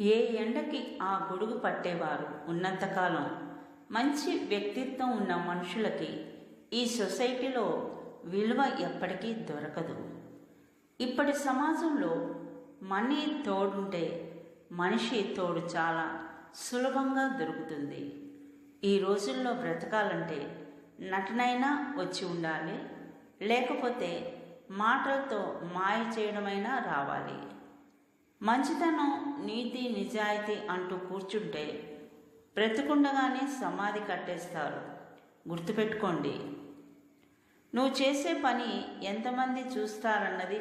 ఏ ఎండకి ఆ గొడుగు పట్టేవారు ఉన్నంతకాలం. మంచి వ్యక్తిత్వం ఉన్న మనుషులకి ఈ సొసైటీలో విలువ ఎప్పటికీ దొరకదు. ఇప్పటి సమాజంలో మనీ తోడుంటే మనిషి తోడు చాలా సులభంగా దొరుకుతుంది. ఈ రోజుల్లో బ్రతకాలంటే నటనైనా వచ్చి ఉండాలి లేకపోతే మాటలతో మాయ చేయడమైనా రావాలి. మంచితనం నీతి నిజాయితీ అంటూ కూర్చుంటే బ్రతుకుండగానే సమాధి కట్టేస్తారు. గుర్తుపెట్టుకోండి. నువ్వు చేసే పని ఎంతమంది చూస్తారన్నది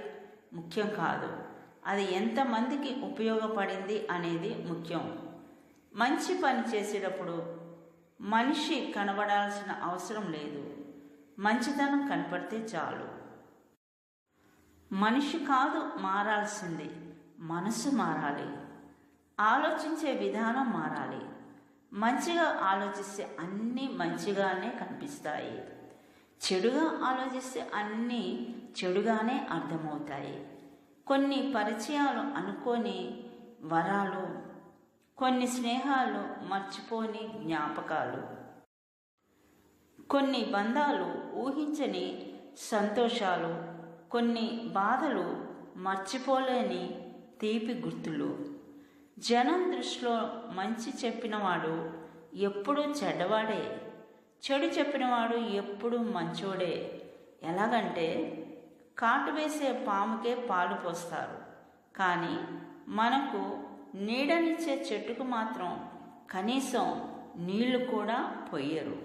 ముఖ్యం కాదు. అది ఎంతమందికి ఉపయోగపడింది అనేది ముఖ్యం. మంచి పని చేసేటప్పుడు మనిషి కనబడాల్సిన అవసరం లేదు. మంచితనం కనపడితే చాలు. మనిషి కాదు మారాల్సింది. మనసు మారాలి. ఆలోచించే విధానం మారాలి. మంచిగా ఆలోచిస్తే అన్నీ మంచిగానే కనిపిస్తాయి. చెడుగా ఆలోచిస్తే అన్నీ చెడుగానే అర్థమవుతాయి. కొన్ని పరిచయాలు అనుకోని వరాలు కొన్ని స్నేహాలు మర్చిపోని జ్ఞాపకాలు కొన్ని బంధాలు ఊహించని సంతోషాలు కొన్ని బాధలు మర్చిపోలేని తీపి గుర్తులు. జనం దృష్టిలో మంచి చెప్పినవాడు ఎప్పుడూ చెడ్డవాడే. చెడు చెప్పినవాడు ఎప్పుడూ మంచోడే. ఎలాగంటే కాటు వేసే పాముకే పాలు పోస్తారు. కానీ మనకు నీడనిచ్చే చెట్టుకు మాత్రం కనీసం నీళ్ళు కూడా పొయ్యరు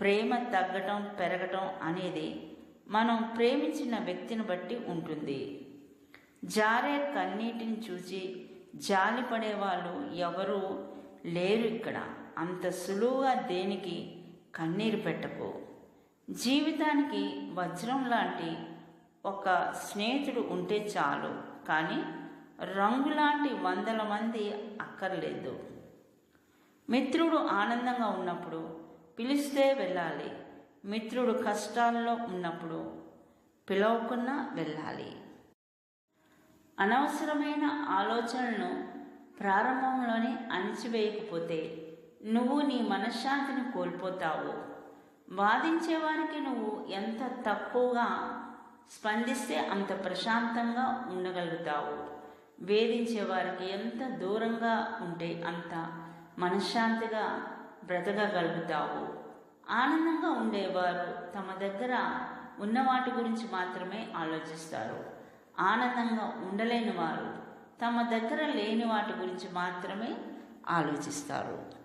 ప్రేమ తగ్గటం పెరగటం అనేది మనం ప్రేమించిన వ్యక్తిని బట్టి ఉంటుంది. జారే కన్నీటిని చూసి జాలిపడే వాళ్ళు ఎవరూ లేరు ఇక్కడ. అంత సులువుగా దేనికి కన్నీరు పెట్టకు. జీవితానికి వజ్రం లాంటి ఒక స్నేహితుడు ఉంటే చాలు కానీ రంగు లాంటి వందల మంది అక్కర్లేదు. మిత్రుడు ఆనందంగా ఉన్నప్పుడు పిలిస్తే వెళ్ళాలి. మిత్రుడు కష్టాల్లో ఉన్నప్పుడు పిలవకున్నా వెళ్ళాలి. అనవసరమైన ఆలోచనలను ప్రారంభంలోనే అణిచివేయకపోతే నువ్వు నీ మనశ్శాంతిని కోల్పోతావు. వాదించేవారికి నువ్వు ఎంత తక్కువగా స్పందిస్తే అంత ప్రశాంతంగా ఉండగలుగుతావు. వేధించే వారికి ఎంత దూరంగా ఉంటే అంత మనశ్శాంతిగా బ్రతకగలుగుతావు. ఆనందంగా ఉండేవారు తమ దగ్గర ఉన్న వాటి గురించి మాత్రమే ఆలోచిస్తారు. ఆనందంగా ఉండలేని వారు తమ దగ్గర లేని వాటి గురించి మాత్రమే ఆలోచిస్తారు.